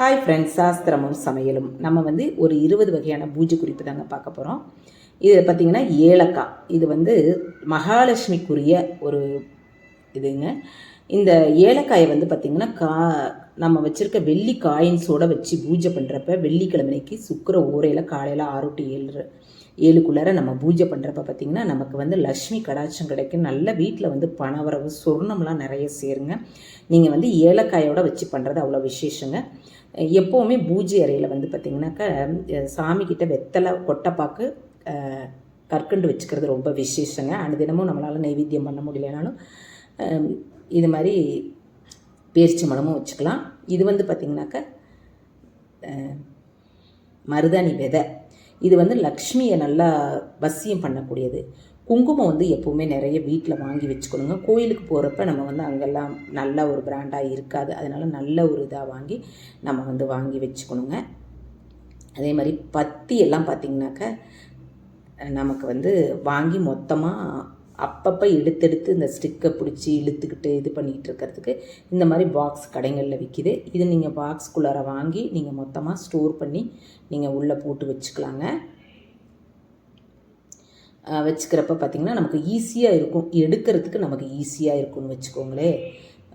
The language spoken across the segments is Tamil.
ஹாய் ஃப்ரெண்ட்ஸ் சாஸ்திரமும் சமையலும். நம்ம வந்து ஒரு இருபது வகையான பூஜை குறிப்பு தாங்க பார்க்க போகிறோம் இது பார்த்திங்கன்னா ஏலக்காய். இது வந்து மகாலட்சுமிக்குரிய ஒரு இதுங்க. இந்த ஏலக்காயை வந்து பார்த்திங்கன்னா கா நம்ம வச்சுருக்க வெள்ளி காயின்ஸோடு வச்சு பூஜை பண்ணுறப்ப வெள்ளிக்கிழமைக்கு சுக்கர ஊரையில் காலையில் ஆறு டு ஏழு ஏழுக்குள்ளார நம்ம பூஜை பண்ணுறப்ப பார்த்திங்கன்னா நமக்கு வந்து லக்ஷ்மி கடாட்சம் கிடைக்கும் நல்ல வீட்டில் வந்து பணவரவு சொர்ணம்லாம் நிறைய சேருங்க. நீங்கள் வந்து ஏலக்காயோட வச்சு பண்ணுறது அவ்வளோ விசேஷங்க. எப்போவுமே பூஜை அறையில் வந்து பார்த்திங்கனாக்கா சாமிக்கிட்ட வெத்தலை கொட்டைப்பாக்கு கற்கண்டு வச்சுக்கிறது ரொம்ப விசேஷங்க. அனுதினமும் நம்மளால் நைவேத்தியம் பண்ண முடியலனாலும் இது மாதிரி பேரிச்சி மலமும் வச்சுக்கலாம். இது வந்து பார்த்திங்கனாக்கா மருதாணி விதை. இது வந்து லக்ஷ்மியை நல்லா வசியம் பண்ணக்கூடியது. குங்குமம் வந்து எப்போவுமே நிறைய வீட்டில் வாங்கி வச்சுக்கணுங்க. கோயிலுக்கு போகிறப்ப நம்ம வந்து அங்கெல்லாம் நல்ல ஒரு பிராண்டாக இருக்காது. அதனால் நல்ல ஒரு இதாக வாங்கி நம்ம வந்து வாங்கி வச்சுக்கணுங்க. அதே மாதிரி பத்தி எல்லாம் பார்த்திங்கனாக்கா நமக்கு வந்து வாங்கி மொத்தமாக அப்பப்போ எடுத்தெடுத்து இந்த ஸ்டிக்கை பிடிச்சி இழுத்துக்கிட்டு இது பண்ணிக்கிட்டு இருக்கிறதுக்கு இந்த மாதிரி பாக்ஸ் கடைகளில் விற்கிது இது நீங்கள் பாக்ஸ்குள்ளார வாங்கி நீங்கள் மொத்தமாக ஸ்டோர் பண்ணி நீங்கள் உள்ளே போட்டு வச்சுக்கலாங்க. வச்சுக்கிறப்ப பார்த்திங்கன்னா நமக்கு ஈஸியாக இருக்கும். எடுக்கிறதுக்கு நமக்கு ஈஸியாக இருக்கும்னு வச்சுக்கோங்களேன்.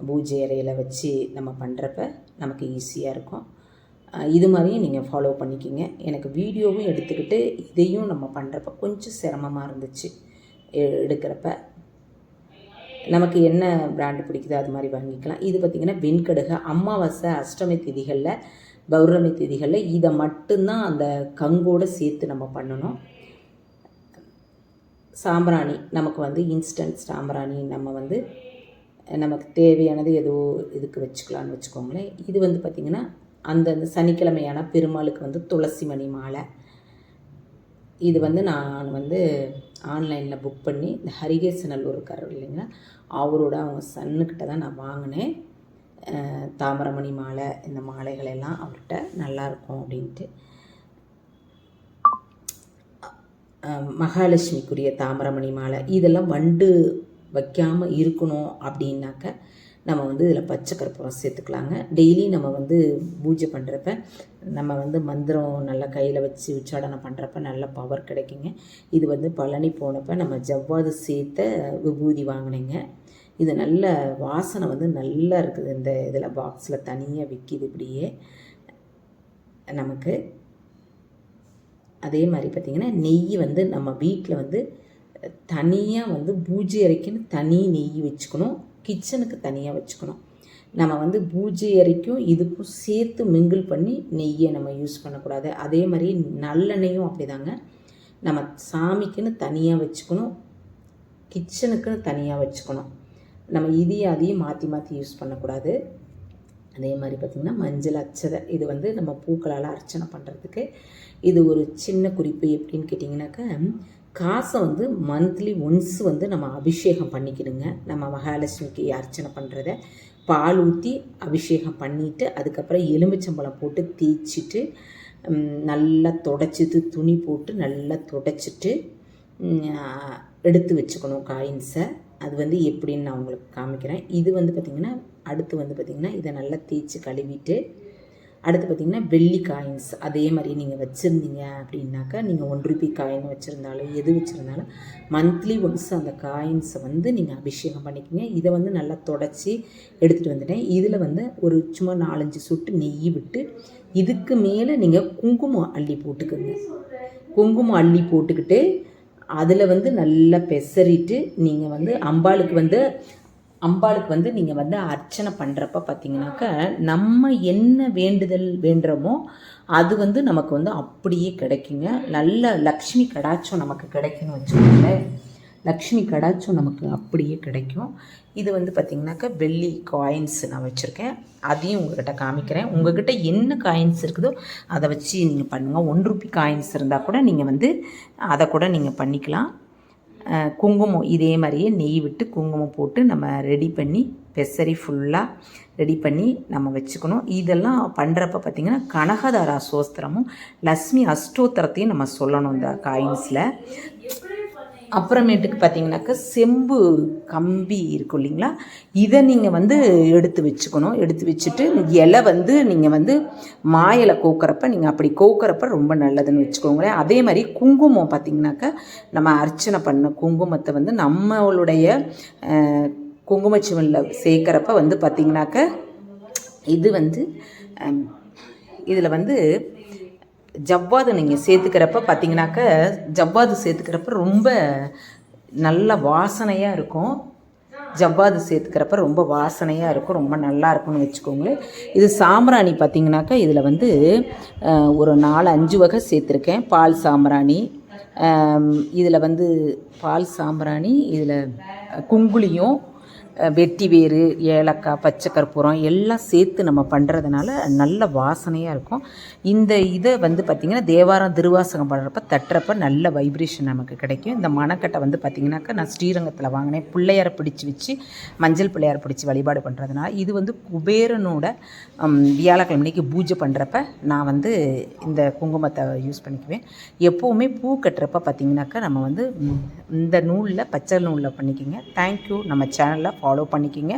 பூஜை அறையில் வச்சு நம்ம பண்ணுறப்ப நமக்கு ஈஸியாக இருக்கும். இது மாதிரியும் நீங்கள் ஃபாலோ பண்ணிக்கிங்க. எனக்கு வீடியோவும் எடுத்துக்கிட்டு இதையும் நம்ம பண்ணுறப்ப கொஞ்சம் சிரமமாக இருந்துச்சு எ- எடுக்கிறப்ப. நமக்கு என்ன பிராண்டு பிடிக்குதோ அது மாதிரி வாங்கிக்கலாம். இது பார்த்திங்கன்னா வெண்கடுகு அமாவாசை அஷ்டமி திதிகளில் பௌர்ணமி திதிகளில் இதை மட்டும்தான் அந்த கங்கோடு சேர்த்து நம்ம பண்ணணும். சாம்பிராணி நமக்கு வந்து இன்ஸ்டன்ட் சாம்பிராணி நம்ம வந்து நமக்கு தேவையானது ஏதோ இதுக்கு வச்சுக்கலாம்னு வச்சுக்கோங்களேன். இது வந்து பார்த்திங்கன்னா அந்தந்த சனிக்கிழமையான பெருமாளுக்கு வந்து துளசி மணி மாலை. இது வந்து நான் வந்து ஆன்லைனில் புக் பண்ணி இந்த ஹரிகேசநல்லூர் இருக்கார் இல்லைங்களா அவரோட அவங்க சன்னுக்கிட்ட தான் நான் வாங்கினேன். தாமரமணி மாலை இந்த மாலைகள் எல்லாம் அவர்கிட்ட நல்லாயிருக்கும் அப்படின்ட்டு. மகாலட்சுமிக்குரிய தாமிரமணி மாலை. இதெல்லாம் வண்டு வைக்காமல் இருக்கணும் அப்படின்னாக்க நம்ம வந்து இதில் பச்சை கற்பூரம் சேர்த்துக்கலாங்க. டெய்லி நம்ம வந்து பூஜை பண்ணுறப்ப நம்ம வந்து மந்திரம் நல்லா கையில் வச்சு உச்சாடனை பண்ணுறப்ப நல்ல பவர் கிடைக்குங்க. இது வந்து பழனி போனப்போ நம்ம ஜவ்வாது சேர்த்த விபூதி வாங்கினேங்க. இது நல்ல வாசனை வந்து நல்லா இருக்குது. இந்த இதில் பாக்ஸில் தனியாக விற்கிது இப்படியே. நமக்கு அதே மாதிரி பார்த்திங்கன்னா நெய் வந்து நம்ம வீட்டில் வந்து தனியாக வந்து பூஜை அறைக்குன்னு தனி நெய் வச்சுக்கணும். கிச்சனுக்கு தனியாக வச்சுக்கணும். நம்ம வந்து பூஜை அறைக்கும் இதுக்கும் சேர்த்து மிங்கிள் பண்ணி நெய்யை நம்ம யூஸ் பண்ணக்கூடாது. அதே மாதிரி நல்லெண்ணெயும் அப்படிதாங்க. நம்ம சாமிக்குன்னு தனியாக வச்சுக்கணும். கிச்சனுக்குன்னு தனியாக வச்சுக்கணும். நம்ம இதையும் அதையும் மாற்றி மாற்றி யூஸ் பண்ணக்கூடாது. அதே மாதிரி பார்த்திங்கன்னா மஞ்சள் அச்சதை இது வந்து நம்ம பூக்களால் அர்ச்சனை பண்ணுறதுக்கு இது ஒரு சின்ன குறிப்பு எப்படின்னு கேட்டிங்கனாக்கா காசை வந்து மந்த்லி ஒன்ஸ் வந்து நம்ம அபிஷேகம் பண்ணிக்கணுங்க நம்ம மகாலட்சுமிக்கு அர்ச்சனை பண்ணுறத பால் ஊற்றி அபிஷேகம் பண்ணிவிட்டு அதுக்கப்புறம் எலுமிச்சம்பழம் போட்டு தேய்ச்சிட்டு நல்லா தொடச்சிட்டு துணி போட்டு நல்லா தொடச்சிட்டு எடுத்து வச்சுக்கணும் காயின்ஸை அது வந்து எப்படின்னு நான் உங்களுக்கு காமிக்கிறேன். இது வந்து பார்த்திங்கன்னா அடுத்து வந்து பார்த்திங்கன்னா இதை நல்லா தேய்ச்சி கழுவிட்டு அடுத்து பார்த்திங்கன்னா வெள்ளி காயின்ஸ் அதே மாதிரி நீங்கள் வச்சுருந்தீங்க அப்படின்னாக்கா நீங்கள் ஒன் ருபி காயின் வச்சுருந்தாலும் எது வச்சுருந்தாலும் மந்த்லி ஒன்ஸ் அந்த காயின்ஸை வந்து நீங்கள் அபிஷேகம் பண்ணிக்கோங்க. இதை வந்து நல்லா தொடச்சி எடுத்துகிட்டு வந்துட்டேன். இதில் வந்து ஒரு சும்மா நாலஞ்சு சொட்டு நெய் விட்டு இதுக்கு மேலே நீங்கள் குங்குமம் அள்ளி போட்டுக்கோங்க. குங்குமம் அள்ளி போட்டுக்கிட்டு அதில் வந்து நல்லா பெசரிட்டு நீங்கள் வந்து அம்பாளுக்கு வந்து அம்பாளுக்கு வந்து நீங்கள் வந்து அர்ச்சனை பண்ணுறப்ப பார்த்தீங்கன்னாக்கா நம்ம என்ன வேண்டுதல் வேண்டுறோமோ அது வந்து நமக்கு வந்து அப்படியே கிடைக்குங்க. நல்ல லக்ஷ்மி கடாச்சம் நமக்கு கிடைக்குன்னு வச்சுக்கோங்களேன். லக்ஷ்மி கடாச்சம் நமக்கு அப்படியே கிடைக்கும். இது வந்து பார்த்திங்கனாக்கா வெள்ளி காயின்ஸ் நான் வச்சுருக்கேன். அதையும் உங்கள்கிட்ட காமிக்கிறேன். உங்கள்கிட்ட என்ன காயின்ஸ் இருக்குதோ அதை வச்சு நீங்கள் பண்ணுங்கள் ஒன் ருபி காயின்ஸ் இருந்தால் கூட நீங்கள் வந்து அதை கூட நீங்கள் பண்ணிக்கலாம். குங்குமம் இதே மாதிரியே நெய் விட்டு குங்குமம் போட்டு நம்ம ரெடி பண்ணி பெசரி ஃபுல்லாக ரெடி பண்ணி நம்ம வச்சுக்கணும். இதெல்லாம் பண்ணுறப்ப பார்த்திங்கன்னா கனகதாரா சோஸ்திரமும் லக்ஷ்மி அஷ்டோத்திரத்தையும் நம்ம சொல்லணும் இந்த காயின்ஸில் அப்புறமேட்டுக்கு பார்த்தீங்கன்னாக்கா செம்பு கம்பி இருக்கும் இல்லைங்களா? இதை நீங்கள் வந்து எடுத்து வச்சுக்கணும். எடுத்து வச்சுட்டு இலை வந்து நீங்கள் வந்து மாயிலை கோக்குறப்ப நீங்கள் அப்படி கோக்குறப்ப ரொம்ப நல்லதுன்னு வச்சுக்கோங்களேன். அதே மாதிரி குங்குமம் பார்த்தீங்கன்னாக்கா நம்ம அர்ச்சனை பண்ண குங்குமத்தை வந்து நம்மளுடைய அஹ், குங்குமச்சிவனில் சேர்க்குறப்ப வந்து பார்த்திங்கனாக்க இது வந்து இதில் வந்து ஜவ்வாது நீங்கள் சேர்த்துக்கிறப்ப பார்த்தீங்கன்னாக்க ஜவ்வாது சேர்த்துக்கிறப்ப ரொம்ப நல்ல வாசனையாக இருக்கும். ஜவ்வாது சேர்த்துக்கிறப்ப ரொம்ப வாசனையாக இருக்கும் ரொம்ப நல்லா இருக்கும்னு வச்சுக்கோங்களேன் இது சாம்பிராணி பார்த்தீங்கன்னாக்கா இதில் வந்து ஒரு நாலு அஞ்சு வகை சேர்த்துருக்கேன். பால் சாம்பிராணி இதில் வந்து பால் சாம்பிராணி இதில் குங்குளியும் வெட்டி வேறு ஏலக்காய் பச்சை கற்பூரம் எல்லாம் சேர்த்து நம்ம பண்ணுறதுனால நல்ல வாசனையாக இருக்கும். இந்த இதை வந்து பார்த்திங்கன்னா தேவாரம் திருவாசகம் பண்ணுறப்ப தட்டுறப்ப நல்ல வைப்ரேஷன் நமக்கு கிடைக்கும். இந்த மணக்கட்டை வந்து பார்த்திங்கனாக்கா நான் ஸ்ரீரங்கத்தில் வாங்கினேன். பிள்ளையாரை பிடிச்சி வச்சு மஞ்சள் பிள்ளையாரை பிடிச்சி வழிபாடு பண்ணுறதுனால இது வந்து குபேரனோட வியாழக்கிழமைக்கு பூஜை பண்ணுறப்ப நான் வந்து இந்த குங்குமத்தை யூஸ் பண்ணிக்குவேன். எப்போவுமே பூ கட்டுறப்ப பார்த்திங்கனாக்கா நம்ம வந்து இந்த நூலில் பச்சை நூலில் பண்ணிக்கோங்க. தேங்க்யூ நம்ம சேனலில் ஃபாலோ பண்ணிக்கோங்க.